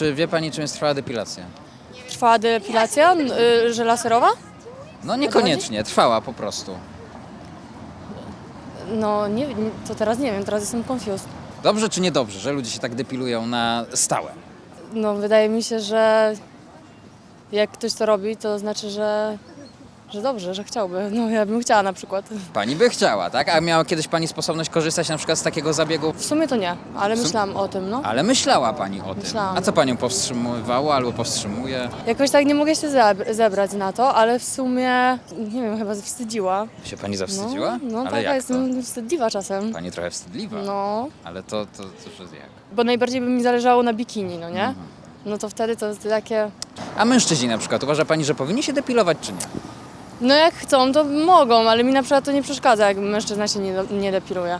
czy wie pani, czym jest trwała depilacja? Trwała depilacja, y, że laserowa? No niekoniecznie, trwała po prostu. No nie, nie, to teraz nie wiem, teraz jestem confused. Dobrze czy niedobrze, że ludzie się tak depilują na stałe? No wydaje mi się, że jak ktoś to robi, to znaczy, że, że dobrze, że chciałby. No ja bym chciała na przykład. Pani by chciała, tak? A miała kiedyś pani sposobność korzystać na przykład z takiego zabiegu? W sumie to nie, ale sum- myślałam o tym, no. Ale myślała pani o tym. Myślałam. A co panią powstrzymywało albo powstrzymuje? Jakoś tak nie mogę się zebr- zebrać na to, ale w sumie, nie wiem, chyba zawstydziła. Się pani No, zawstydziła? no Ale taka jak jestem wstydliwa czasem. to? Pani trochę wstydliwa. No, Ale to, to, to, że jak? bo najbardziej by mi zależało na bikini, no nie? Mhm. No to wtedy to jest takie, A mężczyźni na przykład, uważa pani, że powinni się depilować czy nie? No jak chcą, to mogą, ale mi na przykład to nie przeszkadza, jak mężczyzna się nie, nie depiluje.